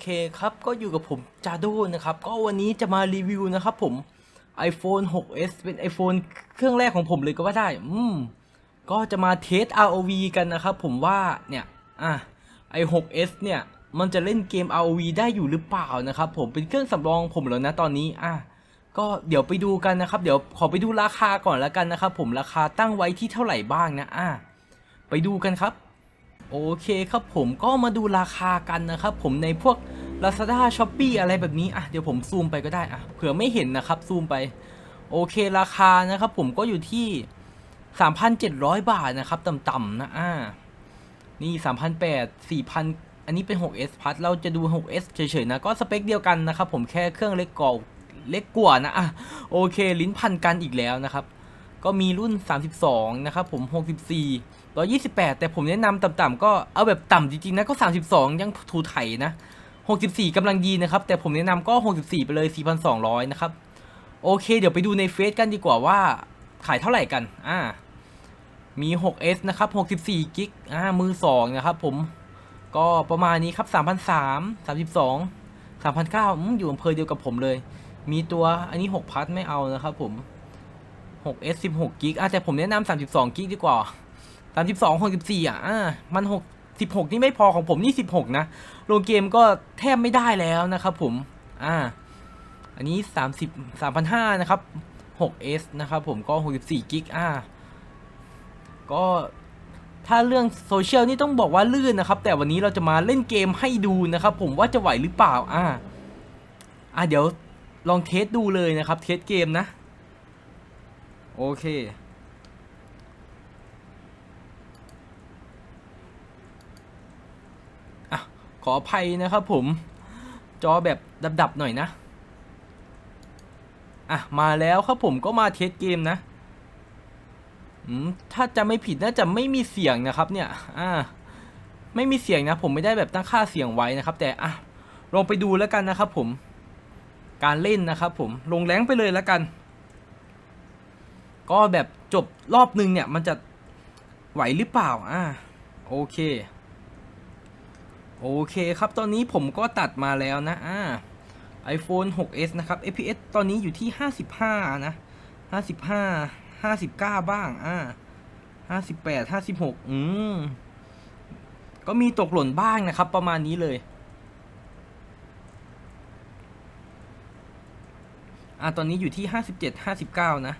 เคครับ ก็อยู่กับผมจาโดนะครับ ก็วันนี้จะมารีวิวนะครับผม iPhone 6s เป็น iPhone เครื่องแรกของผมเลยก็ว่าได้ อืม ก็จะมาเทส ROV กันนะครับผมว่าเนี่ย อะ i 6s เนี่ย มันจะเล่นเกม ROV ได้อยู่หรือเปล่านะครับผม เป็นเครื่องสำรองผมแล้วนะตอนนี้ อะ ก็เดี๋ยวไปดูกันนะครับ เดี๋ยวขอไปดูราคาก่อนแล้วกันนะครับผม ราคาตั้งไว้ที่เท่าไหร่บ้างนะ อะ ไปดูกันครับ โอเคครับผมก็มาดูราคากันนะครับผมในพวก Lazada s h o p e e อะไรแบบนี้อะเดี๋ยวผมซูมไปก็ได้อะเผื่อไม่เห็นนะครับซูมไป โอเคราคานะครับผมก็อยู่ที่ 3,700 บาทนะครับต่ำๆนะอ่านี่ 3,800 4,000 อันนี้เป็น 6s Plus เราจะดู 6s เฉยๆนะ ก็สเปคเดียวกันนะครับผมแค่เครื่องเล็กกว่าเล็กกว่านะอะโอเค ลิ้นพันกันอีกแล้วนะครับ ก็มีรุ่น 32 นะครับผม 64 128 แต่ผมแนะนำต่ำๆก็เอาแบบต่ำจริงๆนะก็ 32 ยังถูไถนะ 64กำลังดีนะครับ แต่ผมแนะนำก็ 64 ไปเลย 4,200 นะครับ โอเค เดี๋ยวไปดูในเฟซกันดีกว่าว่าขายเท่าไหร่กัน อ่า มี 6s นะครับ 64กิกอ่า มือ 2 นะครับผม ก็ประมาณนี้ครับ 3,300 32 3,900อืมอยู่อำเภอเดียวกับผมเลย มีตัวอันนี้ 6 พัทไม่เอานะครับผม 6s 16กิกอะแต่ผมแนะนำ32กิกดีกว่า 32 64อะอ่ามัน6 16นี่ไม่พอของผมนี่16นะลงเกมก็แทบไม่ได้แล้วนะครับผมอ่าอันนี้30 3,500นห้านะครับ 6s นะครับผมก็64กิกอ่าก็ถ้าเรื่องโซเชียลนี่ต้องบอกว่าลื่นนะครับ แต่วันนี้เราจะมาเล่นเกมให้ดูนะครับ ผมว่าจะไหวหรือเปล่าอ่าอ่าเดี๋ยวลองเทสดูเลยนะครับ เทสเกมนะ โอเค อะ ข ออภัยนะครับผม จอแบบดับๆหน่อยนะ อะ มาแล้วครับผมก็มาเทสเกมนะอืมถ้าจะไม่ผิดน่าจะไม่มีเสียงนะครับเนี่ย อ่า ไม่มีเสียงนะ ผมไม่ได้แบบตั้งค่าเสียงไว้นะครับ แต่อะลองไปดูแล้วกันนะครับผม การเล่นนะครับผม ลงแรงไปเลยแล้วกัน ก็แบบจบรอบนึงเนี่ยมันจะไหวหรือเปล่า อ่า โอเค โอเคครับตอนนี้ผมก็ตัดมาแล้วนะอ่า iPhone 6s นะครับ fps ตอนนี้อยู่ที่ 55 นะ 55 59 บ้าง อ่า 58 56 อืม ก็มีตกหล่นบ้างนะครับ ประมาณนี้เลย อ่าตอนนี้อยู่ที่ 57 59 นะ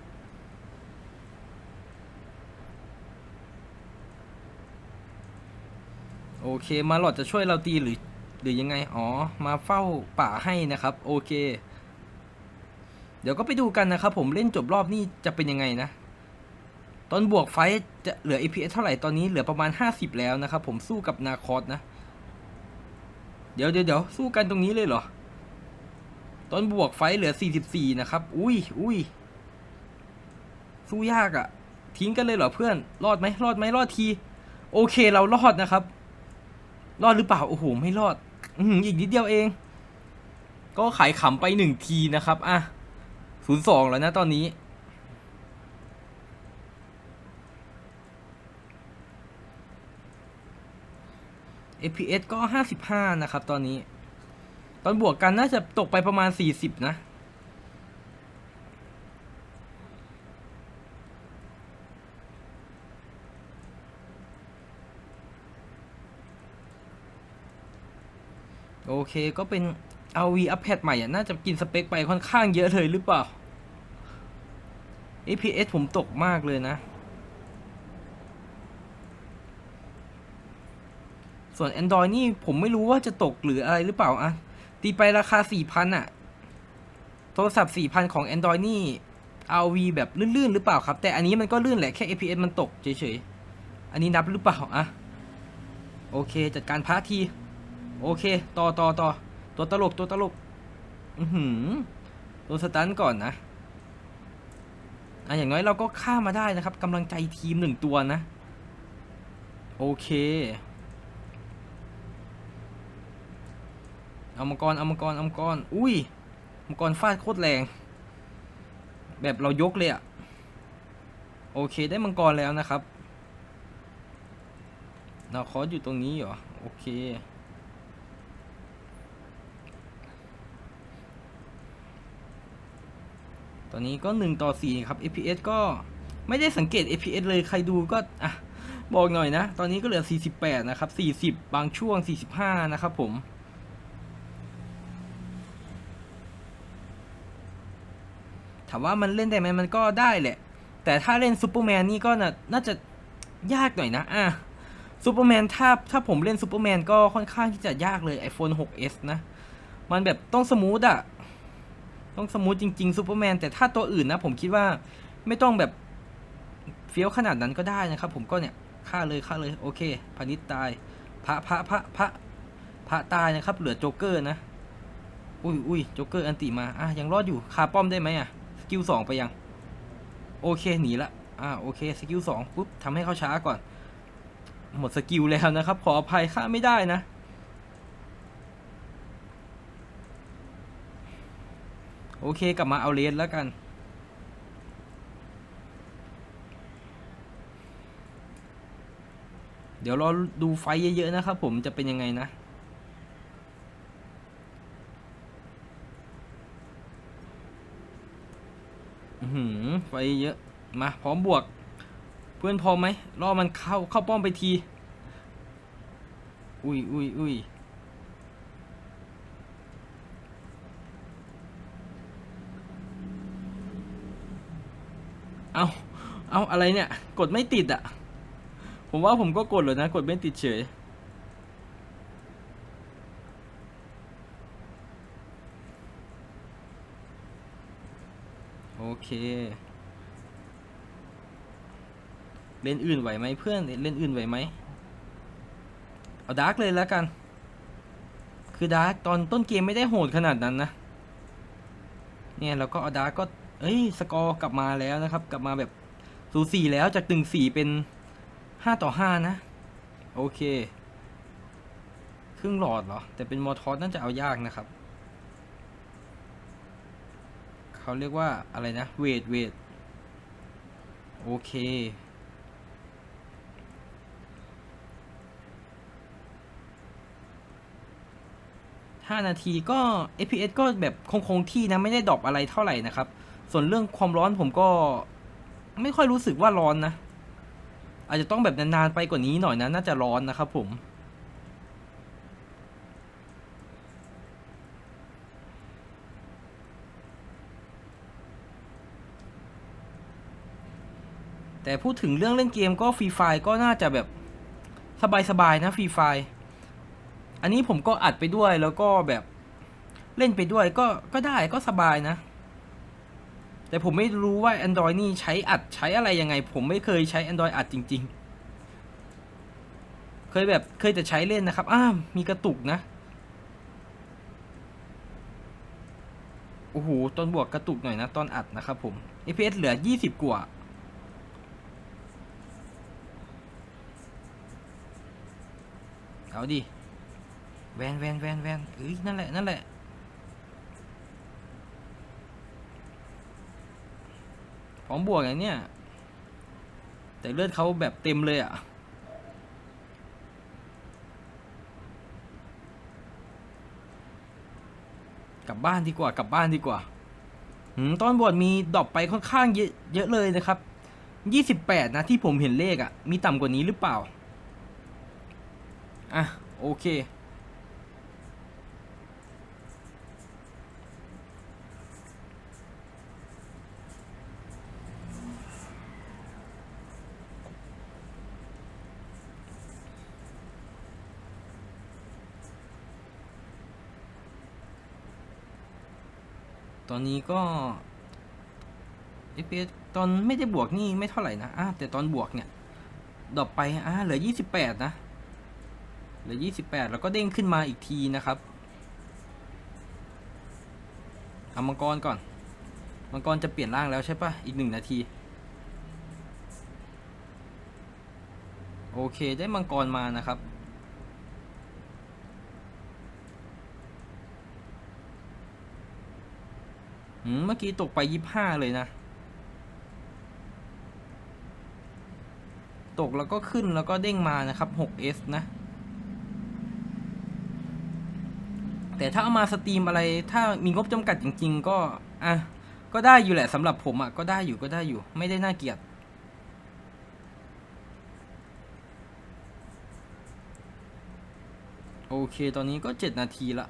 โอเค มาหลอดจะช่วยเราตีหรือหรือยังไง อ๋อ มาเฝ้าป่าให้นะครับ โอเค เดี๋ยวก็ไปดูกันนะครับ ผมเล่นจบรอบนี้จะเป็นยังไงนะ ตอนบวกไฟจะเหลือ APS เท่าไหร่ตอนนี้เหลือประมาณ 50 แล้วนะครับ ผมสู้กับนาคอสนะ เดี๋ยวเดี๋ยวเดี๋ยวสู้กันตรงนี้เลยเหรอ ตอนบวกไฟเหลือ 44 นะครับ อุ้ยอุ้ยสู้ยากอะ่ะทิ้งกันเลยเหรอเพื่อน รอดไหมรอดไหมรอดที โอเคเรารอดนะครับ รอดหรือเปล่า โอ้โห ไม่รอด อีกนิดเดียวเอง ก็ขายขำไปหนึ่งทีนะครับ อะศูนย์สองแล้วนะตอนนี้ FPS ก็ห้าสิบห้านะครับ ตอนนี้ ตอนบวกกันน่าจะตกไปประมาณสี่สิบนะ โอเคก็เป็น RV อัพแพดใหม่อะน่าจะกินสเปคไปค่อนข้างเยอะเลยหรือเปล่า APS ผมตกมากเลยนะ ส่วน Android นี่ผมไม่รู้ว่าจะตกหรืออะไรหรือเปล่าอะ ตีไปราคา 4,000อะโทรศัพท์ 4,000 ของ Android นี่ RV แบบลื่นๆ หรือเปล่าครับ แต่อันนี้มันก็ลื่นแหละแค่ APS มันตกเฉยๆ อันนี้นับหรือเปล่าอะ โอเค จัดการพาร์ทที โอเค ต่อต่อต่อตัวตลกตัวตลก อือหือตัวสตันก่อนนะอะอย่างน้อยเราก็ฆ่ามาได้นะครับกำลังใจทีมหนึ่งตัวนะ โอเคเอามังกรเอามังกรเอามังกรอุ้ยมังกรฟาดโคตรแรง แบบเรายกเลยอะโอเคได้มังกรแล้วนะครับนาคอสอยู่ตรงนี้เหรอ โอเค ตอนนี้ก็หนึ่งต่อสี่ครับ FPS ก็ไม่ได้สังเกต FPS เลยใครดูก็อะบอกหน่อยนะ ตอนนี้ก็เหลือ 48 นะครับ 40 บางช่วง 45 นะครับผมถามว่ามันเล่นได้ไหมมันก็ได้แหละ แต่ถ้าเล่นซูเปอร์แมนนี่ก็น่าน่าจะยากหน่อยนะ อะซูเปอร์แมนถ้าถ้าผมเล่นซูเปอร์แมนก็ค่อนข้างที่จะยากเลย iPhone 6s นะ มันแบบต้องสมูทอะ ต้องสมูทจริงๆซูเปอร์แมนแต่ถ้าตัวอื่นนะผมคิดว่าไม่ต้องแบบเฟี้ยวขนาดนั้นก็ได้นะครับ ผมก็เนี่ยฆ่าเลยฆ่าเลยโอเคพานิชตายพระพระพระพระพระตายนะครับ เหลือโจ๊กเกอร์นะ อุ้ยอุ้ยโจ๊กเกอร์อันติมาอะยังรอดอยู่คาป้อมได้ไหมอะสกิลสองไปยัง โอเคหนีละอ่าโอเคสกิลสองปุ๊บทำให้เขาช้าก่อน หมดสกิลแล้วนะครับ ขออภัยฆ่าไม่ได้นะ โอ เคกลับมาเอาเลนแล้วกัน เดี๋ยวรอดูไฟเยอะๆนะครับผมจะเป็นยังไงนะหือไฟเยอะ มาพร้อมบวก เพื่อนพร้อมไหมรอมันเข้าเข้าป้อมไปที อุ้ยอุ้ยอุ้ย เอาเอาอะไรเนี่ย กดไม่ติดอะ ผมว่าผมก็กดเลยนะ กดไม่ติดเฉย โอเคเล่นอื่นไหวไหมเพื่อนเล่นอื่นไหวไหมเอาดาร์กเลยแล้วกัน คือดาร์กตอนต้นเกมไม่ได้โหดขนาดนั้นนะ เนี่ยแล้วก็เอาดาร์กก็ เอ้ยสกอร์กลับมาแล้วนะครับ กลับมาแบบสูสีแล้วจากตึงสี่เป็นห้าต่อห้านะ โอเค ครึ่งหลอดเหรอ แต่เป็นมอทอสน่าจะเอายากนะครับ เขาเรียกว่าอะไรนะ เวทเวทโอเคห้านาทีก็ FPS ก็แบบคงคงที่นะ ไม่ได้ดรอปอะไรเท่าไหร่นะครับ ส่วนเรื่องความร้อนผมก็ไม่ค่อยรู้สึกว่าร้อนนะ อาจจะต้องแบบนานๆไปกว่านี้หน่อยนะ น่าจะร้อนนะครับผม แต่พูดถึงเรื่องเล่นเกมก็ฟรีไฟก็น่าจะแบบสบายๆนะฟรีไฟอันนี้ผมก็อัดไปด้วยแล้วก็แบบเล่นไปด้วยก็ก็ได้ก็สบายนะ แต่ผมไม่รู้ว่า Android นี่ใช้อัดใช้อะไรยังไง ผมไม่เคยใช้ Android อัดจริง ๆ เคยแบบเคยแต่ใช้เล่นนะครับ อ้าวมีกระตุกนะ โอ้โห ตอนบวกกระตุกหน่อยนะ ตอนอัดนะครับผม FPS เหลือ 20 กว่าเอาดิ แวนแวนแวนแวนเอ้ยนั่นแหละ นั่นแหละ พร้อมบวกอย่างเนี้ยแต่เลือดเขาแบบเต็มเลยอะกลับบ้านดีกว่ากลับบ้านดีกว่าหืมตอนบวชมีดรอปไปค่อนข้างเยอะเยอะเลยนะครับยี่สิบแปดนะที่ผมเห็นเลขอะ่ะ มีต่ำกว่านี้หรือเปล่า อะ โอเค ตอนนี้ก็ FPS ตอนไม่ได้บวกนี่ไม่เท่าไหร่นะอะแต่ตอนบวกเนี่ยดรอปไปอะเหลือ 28 นะ เหลือ 28 แล้วก็เด้งขึ้นมาอีกทีนะครับเอามังกรก่อน มังกรจะเปลี่ยนร่างแล้วใช่ปะอีกหนึ่งนาที โอเคได้มังกรมานะครับ อืม เมื่อกี้ตกไปยี่ห้าเลยนะ ตกแล้วก็ขึ้นแล้วก็เด้งมานะครับ 6S นะ แต่ถ้าเอามาสตรีมอะไร ถ้ามีงบจำกัดจริง ๆ ก็ อะ ก็ได้อยู่แหละสำหรับผมอะ ก็ได้อยู่ก็ได้อยู่ ไม่ได้น่าเกลียดโอเค ตอนนี้ก็เจ็ดนาทีละ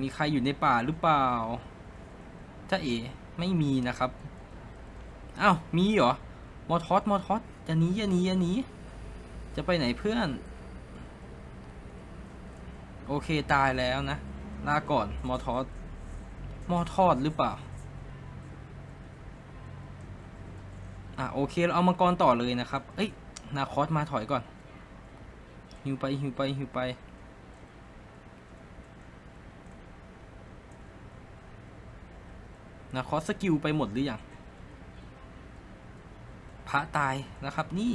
มีใครอยู่ในป่าหรือเปล่าจ้าเอ๋ไม่มีนะครับอ้าวมีเหรอ มอทอส มอทอสอย่าหนีอย่าหนีอย่าหนีจะไปไหนเพื่อน โอเคตายแล้วนะ ลาก่อน มอทอส มอทอดหรือเปล่า อะโอเคเราเอามังกรต่อเลยนะครับ เอ้ย นาคอสมาถอยก่อน หิวไปหิวไปหิวไป นาคอสสกิลไปหมดหรือยังพระตายนะครับนี่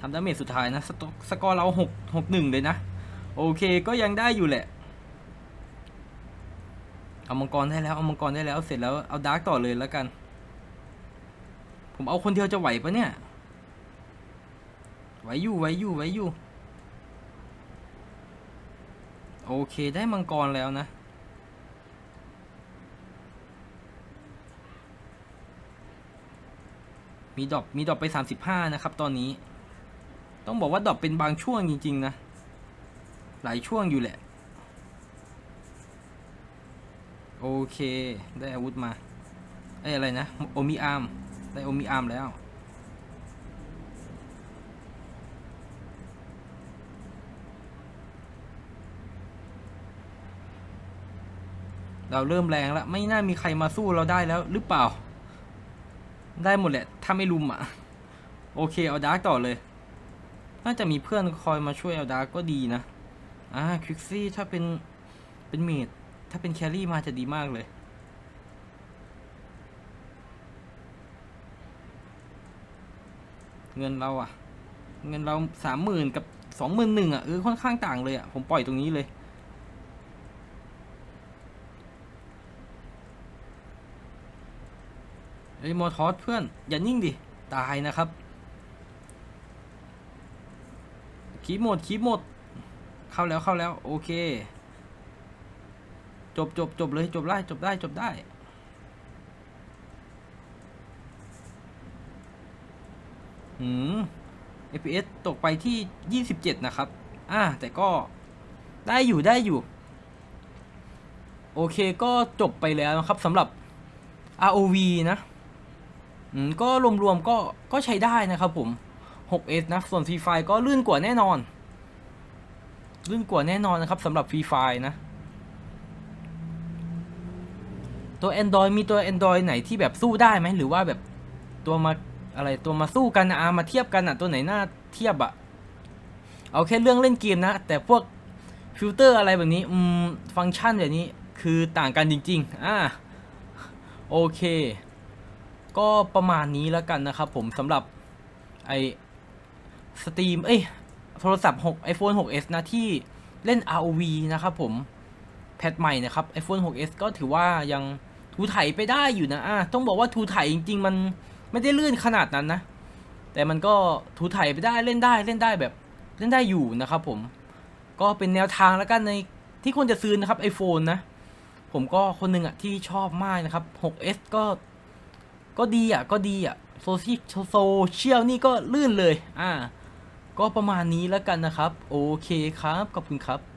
ทำดาเมจสุดท้ายนะสสกอร์เราหกหกหนึ่งเลยนะ โอเคก็ยังได้อยู่แหละเอามังกรได้แล้วเอามังกรได้แล้วเสร็จแล้วเอาดาร์กต่อเลยแล้วกัน ผมเอาคนเดียวจะไหวปะเนี่ยไหวอยู่ไหวอยู่ไหวอยู่ โอเคได้มังกรแล้วนะ มีดรอปมีดรอปไป 35 นะครับ ตอนนี้ ต้องบอกว่าดรอปเป็นบางช่วงจริง ๆ นะ หลายช่วงอยู่แหละ โอเค ได้อาวุธมาไอ้อะไรนะ โอมิอาร์ม ได้โอมิอาร์มแล้ว เราเริ่มแรงแล้ว ไม่น่ามีใครมาสู้เราได้แล้วหรือเปล่า ได้หมดแหละ ถ้าไม่ลุมอะ โอเคเอาดาร์กต่อเลย น่าจะมีเพื่อนคอยมาช่วยเอาดาร์กก็ดีนะอ่าควิกซี่ถ้าเป็นเป็นเมดถ้าเป็นแครี่มาจะดีมากเลยเงินเราอะเงินเราสามหมื่นกับสองหมื่นหนึ่งอะเออค่อนข้างต่างเลยอะผมปล่อยตรงนี้เลย เอ้ยมอทอสเพื่อน อย่านิ่งดิ ตายนะครับคีบหมดคีบหมด เข้าแล้วเข้าแล้ว โอเค จบจบจบเลยจบได้จบได้จบได้อืม FPS ตกไปที่ 27 นะครับ อ่า แต่ก็ได้อยู่ได้อยู่ โอเคก็จบไปแล้วนะครับสำหรับ ROV นะ อืมก็รวมๆก็ก็ใช้ได้นะครับผม 6S นะ ส่วน Free Fire ก็ลื่นกว่าแน่นอน ลื่นกว่าแน่นอนนะครับสำหรับ Free Fire นะ ตัว Android มีตัว Android ไหนที่แบบสู้ได้ไหม หรือว่าแบบตัวมาอะไรตัวมาสู้กันอะมาเทียบกันอะตัวไหนน่าเทียบอะเอาแค่เรื่องเล่นเกมนะ แต่พวกฟิลเตอร์อะไรแบบนี้อืมฟังก์ชันแบบนี้คือต่างกันจริง ๆ อ่า โอเค ก็ประมาณนี้แล้วกันนะครับผมสำหรับไอสตรีมเอ้ยโทรศัพท์6 iPhone 6s นะที่เล่น ROV นะครับผมแพทใหม่นะครับ iPhone 6s ก็ถือว่ายังถูไถไปได้อยู่นะอะต้องบอกว่าถูไถจริง ๆ มันไม่ได้ลื่นขนาดนั้นนะ แต่มันก็ถูไถไปได้เล่นได้เล่นได้แบบเล่นได้อยู่นะครับผมก็เป็นแนวทางแล้วกันในที่ควรจะซื้อนะครับ iPhone นะ ผมก็คนหนึ่งอะที่ชอบมากนะครับ 6s ก็ ก็ดีอะก็ดีอะโซเชียลโซเชียลนี่ก็ลื่นเลย อ่า ก็ประมาณนี้แล้วกันนะครับ โอเคครับ ขอบคุณครับ